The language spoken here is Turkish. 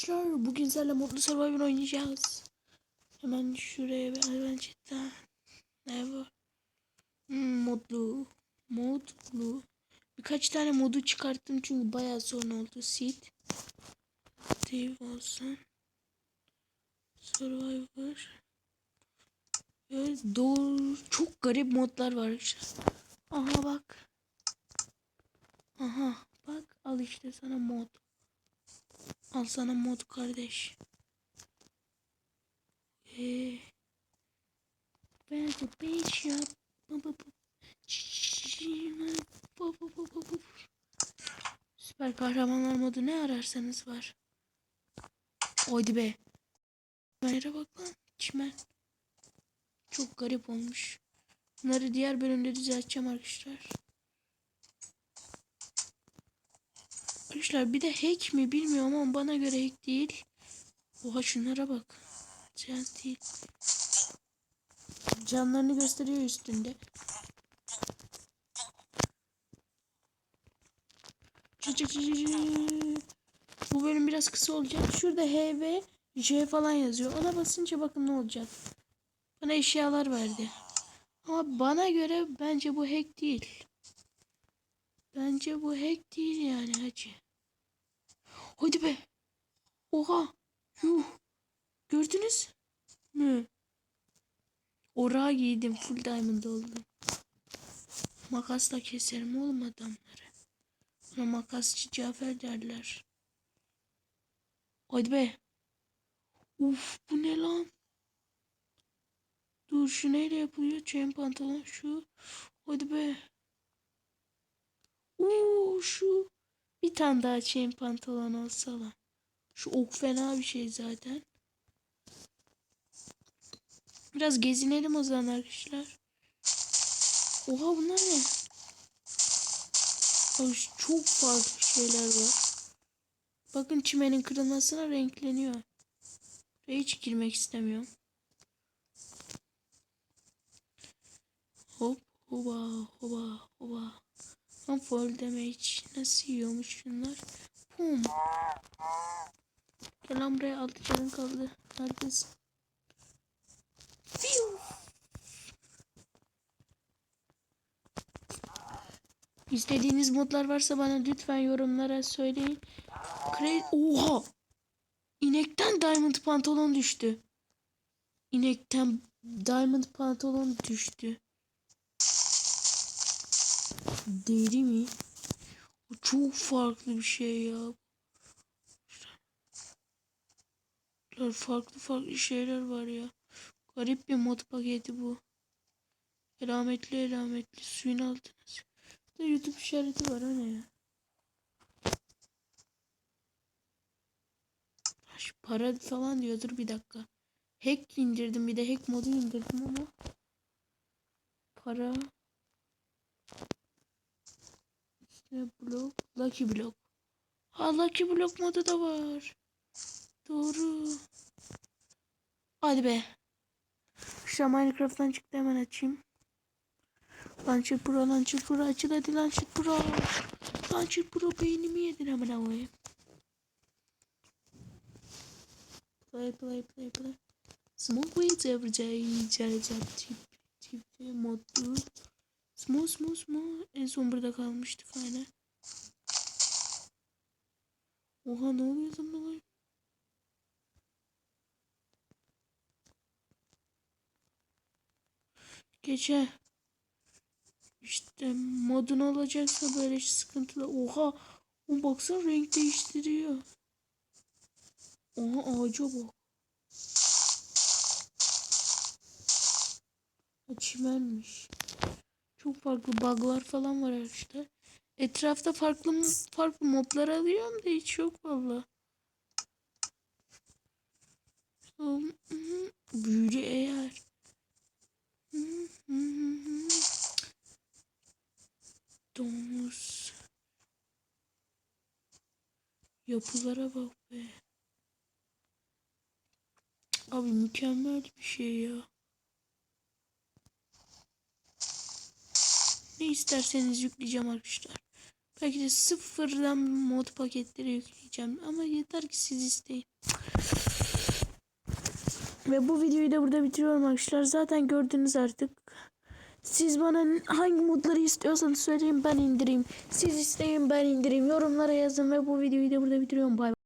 Arkadaşlar bugün sizlerle Modlu Survivor oynayacağız. Hemen şuraya bir hemen. Ne var? Hmm, modlu. Modlu. Birkaç tane modu çıkarttım çünkü bayağı sorun oldu. Seed. Steve olsun. Survivor. Evet, doğru. Çok garip modlar var arkadaşlar. Aha bak. Aha bak al işte sana mod. Al sana mod kardeş. Ee, ben de beş. Süper kahramanlar modu ne ararsanız var. Haydi be. Çimenlere bak lan. Çimen. Çok garip olmuş. Bunları diğer bölümde düzelteceğim arkadaşlar. Arkadaşlar bir de hack mi bilmiyorum ama bana göre hack değil. Oha şunlara bak. Can değil. Canlarını gösteriyor üstünde. Bu bölüm biraz kısa olacak. Şurada H ve J falan yazıyor. Ona basınca bakın ne olacak. Bana eşyalar verdi. Ama bana göre bence bu hack değil. Bence bu hack değil yani hacı. Hadi be. Oha. Yuh. Gördünüz mü? Ora giydim. Full diamond oldum. Makasla keserim oğlum adamları. Buna makasçı Cafer derler. Hadi be. Uf bu ne lan? Dur şu neyle yapılıyor? Chain pantolon şu. Hadi be. Uuu şu. Bir tane daha chain pantolon olsa lan. Şu ok fena bir şey zaten. Biraz gezinelim o zaman arkadaşlar. Oha bunlar ne? Ay, çok farklı şeyler var. Bakın çimenin kırılmasına renkleniyor. Buraya hiç girmek istemiyorum. Hop hoba hoba hoba. Lan fall damage nasıl yiyormuş şunlar? Pum. Gel lan buraya altı canın kaldı. Neredesin? Fiu. İstediğiniz modlar varsa bana lütfen yorumlara söyleyin. Kre Oha! İnekten diamond pantolon düştü. İnekten diamond pantolon düştü. Deri mi? O çok farklı bir şey ya. Farklı farklı şeyler var ya. Garip bir mod paketi bu. Elametli elametli suyun altına. Burada YouTube işareti var ne ya? Şu para falan diyordur bir dakika. Hack indirdim bir de hack modu indirdim ama para işte blok lucky block ha lucky block modu da var doğru hadi be şu an Minecraft'tan çıktı hemen açayım Launcher Pro Launcher Pro açıl hadi Launcher Pro Launcher Pro beynimi yedin hemen koyayım Play play play play. Smoke weeds every day. Cep cep tip tip modlu. Small small small. En son burada kalmıştık aynen. Oha ne oluyor zaman? Gece. İşte modun olacaksa böyle sıkıntılı. Oha. O baksana renk değiştiriyor. Oha ağaca bak. Çimenmiş. Çok farklı bug'lar falan var arkadaşlar. Etrafta farklı farklı moblar alıyorum da hiç yok valla. Büyülü eğer. Domuz. Yapılara bak be. Abi mükemmel bir şey ya. Ne isterseniz yükleyeceğim arkadaşlar. Belki de sıfırdan mod paketleri yükleyeceğim. Ama yeter ki siz isteyin. Ve bu videoyu da burada bitiriyorum arkadaşlar. Zaten gördünüz artık. Siz bana hangi modları istiyorsanız söyleyin ben indireyim. Siz isteyin ben indireyim. Yorumlara yazın ve bu videoyu da burada bitiriyorum. Bay bay.